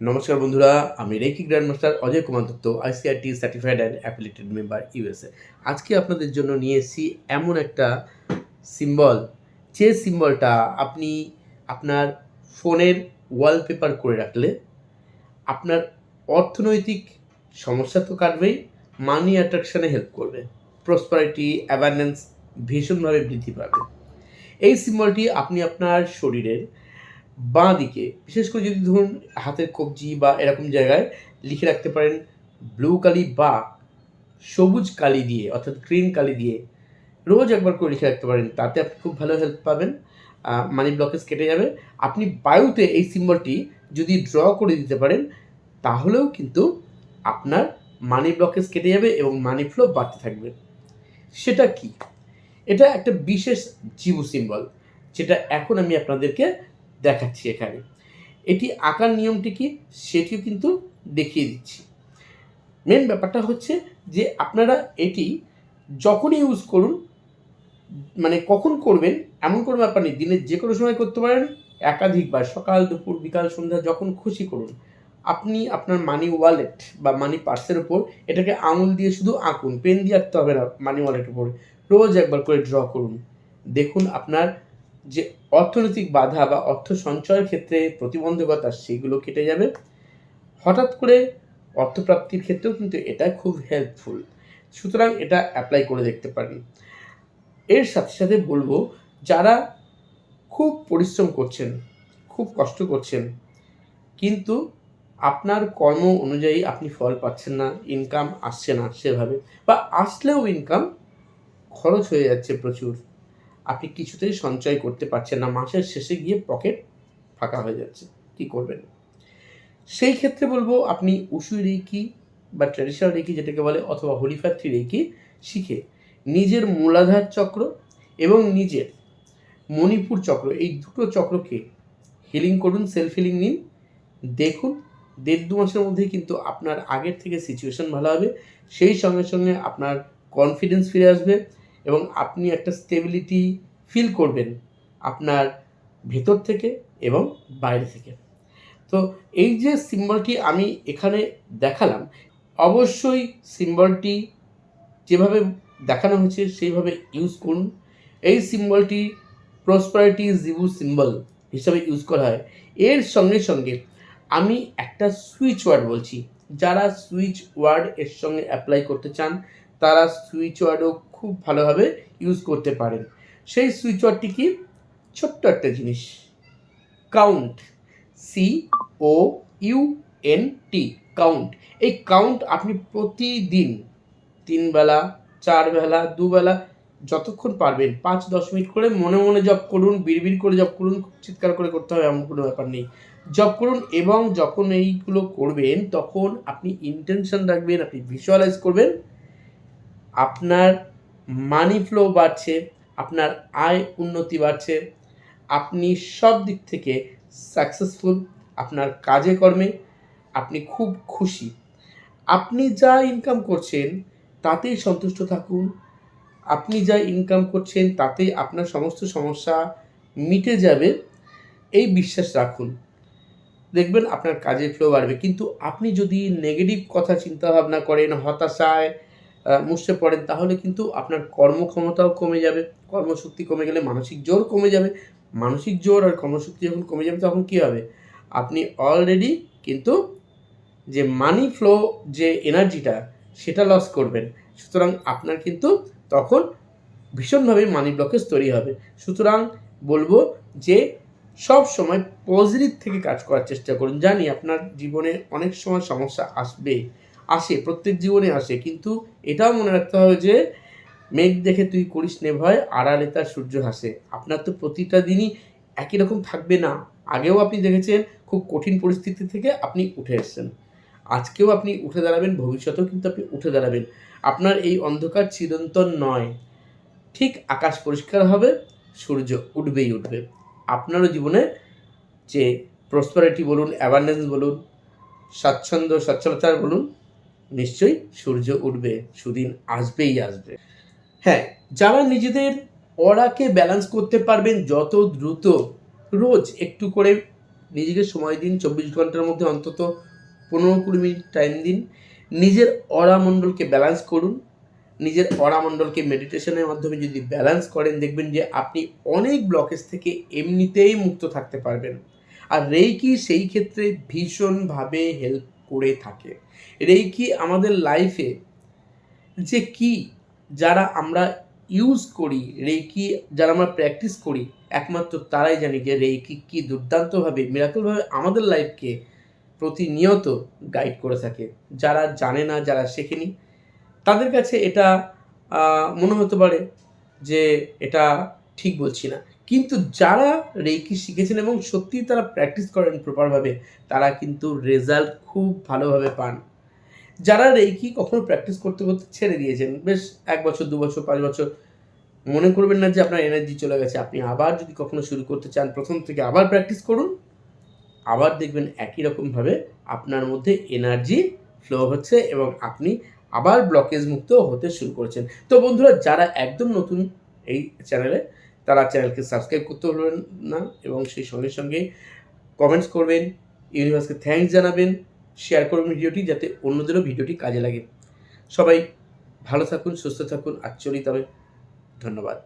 নমস্কার বন্ধুরা, আমি reiki grand master Ajay Kumar Dutta ICRT certified and affiliated member USA আজকে আপনাদের জন্য নিয়ে এসেছি এমন একটা সিম্বল যে সিম্বলটা আপনি আপনার ফোনের ওয়ালপেপার করে রাখলে আপনার অর্থনৈতিক সমস্যা তো কাটবেই মানি অ্যাট্রাকশানে হেল্প করবে প্রসপারিটি অ্যাওয়ারনেস ভীষণভাবে বৃদ্ধি পাবে। এই সিম্বলটি আপনি আপনার শরীরের বাঁ দিকে, বিশেষ করে যদি ধরুন হাতের কবজি বা এরকম জায়গায় লিখে রাখতে পারেন ব্লু কালি বা সবুজ কালি দিয়ে, অর্থাৎ গ্রিন কালি দিয়ে, রোজ একবার করে লিখে রাখতে পারেন, তাতে আপনি খুব ভালো হেল্প পাবেন। মানি ব্লকেজ কেটে যাবে। আপনি বায়ুতে এই সিম্বলটি যদি ড্র করে দিতে পারেন, তাহলেও কিন্তু আপনার মানি ব্লকেজ কেটে যাবে এবং মানি ফ্লো বাড়তে থাকবে। সেটা কি? এটা একটা বিশেষ জীবু সিম্বল যেটা এখন আমি আপনাদেরকে দেখাচ্ছি এখানে। এটি আঁকার নিয়মটি কি? সেটিও কিন্তু দেখিয়ে দিচ্ছি। মেন ব্যাপারটা হচ্ছে যে আপনারা এটি যখনই ইউজ করুন মানে কখন করবেন, এমন কোনো ব্যাপার নেই। দিনের যে কোনো সময় করতে পারেন একাধিকবার সকাল, দুপুর, বিকাল, সন্ধ্যা, যখন খুশি করুন। আপনি আপনার মানি ওয়ালেট বা মানি পার্সের উপর এটাকে আঙুল দিয়ে শুধু আঁকুন পেন দিয়ে আঁকতে হবে না মানি ওয়ালেটের উপর। রোজ একবার করে ড্র করুন। দেখুন আপনার যে অর্থনৈতিক বাধা বা অর্থ সঞ্চয়ের ক্ষেত্রে প্রতিবন্ধকতা সেগুলো কেটে যাবে। হঠাৎ করে অর্থপ্রাপ্তির ক্ষেত্রেও কিন্তু এটা খুব হেল্পফুল সুতরাং এটা অ্যাপ্লাই করে দেখতে পারি। এর সাথে সাথে বলব, যারা খুব পরিশ্রম করছেন, খুব কষ্ট করছেন, কিন্তু আপনার কর্ম অনুযায়ী আপনি ফল পাচ্ছেন না ইনকাম আসছে না সেভাবে, বা আসলেও ইনকাম খরচ হয়ে যাচ্ছে প্রচুর। আপনি কিছুতেই সঞ্চয় করতে পারছেন না। মাসের শেষে গিয়ে পকেট ফাঁকা হয়ে যাচ্ছে। কি করবেন? সেই ক্ষেত্রে বলব, আপনি উসুই রেকি বা ট্র্যাডিশনাল রেকি যেটাকে বলে, অথবা হোলিফ্যাক্টরি রেকি শিখে নিজের মূলাধার চক্র এবং নিজের মণিপুর চক্র, এই দুটো চক্রকে হিলিং করুন সেলফ হিলিং নিন, দেখুন, দেড় দু মাসের মধ্যেই কিন্তু আপনার আগের থেকে সিচুয়েশন ভালো হবে। সেই সঙ্গে সঙ্গে আপনার কনফিডেন্স ফিরে আসবে। এবং আপনি একটা স্টেবিলিটি ফিল করবেন আপনার ভেতর থেকে এবং বাইরে থেকে। তো এই যে সিম্বলটি আমি এখানে দেখালাম, অবশ্যই সিম্বলটি যেভাবে দেখানো হয়েছে সেইভাবে ইউজ করুন। এই সিম্বলটি প্রসপারিটি জিবু সিম্বল হিসাবে ইউজ করা হয়। এর সঙ্গে সঙ্গে আমি একটা সুইচ ওয়ার্ড বলছি। যারা সুইচ ওয়ার্ড এর সঙ্গে অ্যাপ্লাই করতে চান তারা সুইচ ওয়ার্ডও খুব ভালোভাবে ইউজ করতে পারেন। সেই সুইচ ওয়ার্ডটি কি? ছোট্ট একটা জিনিস। Count C O U N T count এই কাউন্ট আপনি প্রতিদিন তিন বেলা, চার বেলা দুবেলা যতক্ষণ পারবেন, পাঁচ, দশ মিনিট করে মনে মনে জব করুন, বিড়বিড় করে জব করুন, চিৎকার করে করতে হবে এমন কোনো ব্যাপার নেই। জব করুন এবং যখন এইগুলো করবেন, তখন আপনি ইন্টেনশন রাখবেন, আপনি ভিজুয়ালাইজ করবেন আপনার মানি ফ্লো বাড়ছে, আপনার আয় উন্নতি বাড়ছে, আপনি সব দিক থেকে সাকসেসফুল আপনার কাজে কর্মে, আপনি খুব খুশি। আপনি যা ইনকাম করছেন, তাতেই সন্তুষ্ট থাকুন। আপনি যা ইনকাম করছেন তাতে আপনার সমস্ত সমস্যা মিটে যাবে। এই বিশ্বাস রাখুন। দেখবেন আপনার কাজের ফ্লো বাড়বে। কিন্তু আপনি যদি নেগেটিভ কথা চিন্তা ভাবনা করেন, হতাশায় মুষড়ে পড়েন তাহলে কিন্তু আপনার কর্মক্ষমতাও কমে যাবে। কর্মশক্তি কমে গেলে মানসিক জোর কমে যাবে। মানসিক জোর আর কর্মশক্তি যখন কমে যাবে, তখন কী হবে? আপনি অলরেডি কিন্তু যে মানি ফ্লো যে এনার্জিটা সেটা লস করবেন। সুতরাং আপনার কিন্তু তখন ভীষণভাবে মানি ব্লকেজ তৈরি হবে। সুতরাং বলব যে সব সময় পজিটিভ থেকে কাজ করার চেষ্টা করুন। জানি আপনার জীবনে অনেক সময় সমস্যা আসবে। আসে, প্রত্যেক জীবনে আসে। কিন্তু এটাও মনে রাখতে হবে যে, মেঘ দেখে তুই করিস নে ভয়, আড়ালে তার সূর্য হাসে। আপনার তো প্রতিটা দিনই একই রকম থাকবে না। আগেও আপনি দেখেছেন, খুব কঠিন পরিস্থিতি থেকে আপনি উঠে এসেছেন। আজকেও আপনি উঠে দাঁড়াবেন, ভবিষ্যতেও কিন্তু আপনি উঠে দাঁড়াবেন। আপনার এই অন্ধকার চিরন্তন নয়। ঠিক আকাশ পরিষ্কার হবে, সূর্য উঠবেই উঠবে। আপনারও জীবনে যে প্রসপারিটি বলুন অ্যাওয়ারনেস বলুন, স্বাচ্ছন্দ্য সচ্ছলতার বলুন নিশ্চয়ই সূর্য উঠবে, সুদিন আসবেই আসবে। হ্যাঁ যারা নিজেদের অরাকে ব্যালেন্স করতে পারবেন যত দ্রুত, রোজ একটু করে নিজেকে সময় দিন, চব্বিশ ঘণ্টার মধ্যে অন্তত পনেরো কুড়ি মিনিট টাইম দিন। নিজের অরামণ্ডলকে ব্যালেন্স করুন। নিজের অরামণ্ডলকে মেডিটেশনের মাধ্যমে যদি ব্যালেন্স করেন, দেখবেন যে আপনি অনেক ব্লকেজ থেকে এমনিতেই মুক্ত থাকতে পারবেন। আর রেইকি সেই ক্ষেত্রে ভীষণভাবে হেল্প করে থাকে। রেইকি আমাদের লাইফে যে কি যারা আমরা ইউজ করি, রেইকি যারা আমরা প্র্যাকটিস করি, একমাত্র তারাই জানি যে রেইকি কি দুর্দান্তভাবে মিরাকলভাবে আমাদের লাইফকে প্রতিনিয়ত গাইড করে থাকে। যারা জানে না, যারা শেখেনি, তাদের কাছে এটা মনে হতে পারে যে এটা ঠিক বলছি না। কিন্তু যারা রেইকি শিখেছেন এবং সত্যিই তারা প্র্যাকটিস করেন প্রপারভাবে তারা কিন্তু রেজাল্ট খুব ভালোভাবে পান। যারা রেইকি কখনো প্র্যাকটিস করতে করতে ছেড়ে দিয়েছেন, বেশ এক বছর, দু বছর, পাঁচ বছর, মনে করবেন না যে আপনার এনার্জি চলে গেছে। আপনি আবার যদি কখনো শুরু করতে চান, প্রথম থেকে আবার প্র্যাকটিস করুন, আবার দেখবেন একই রকমভাবে আপনার মধ্যে এনার্জি ফ্লো হচ্ছে এবং আপনি আবার ব্লকেজ মুক্ত হতে শুরু করেছেন। তো বন্ধুরা, যারা একদম নতুন এই চ্যানেলে তারা চ্যানেলকে সাবস্ক্রাইব করতে ভুলবেন না এবং সেই সঙ্গে সঙ্গে কমেন্টস করবেন ইউনিভার্সকে থ্যাংকস জানাবেন শেয়ার করবেন ভিডিওটি যাতে অন্যদেরও ভিডিওটি কাজে লাগে। সবাই ভালো থাকুন, সুস্থ থাকুন আর চলিত হবে। ধন্যবাদ।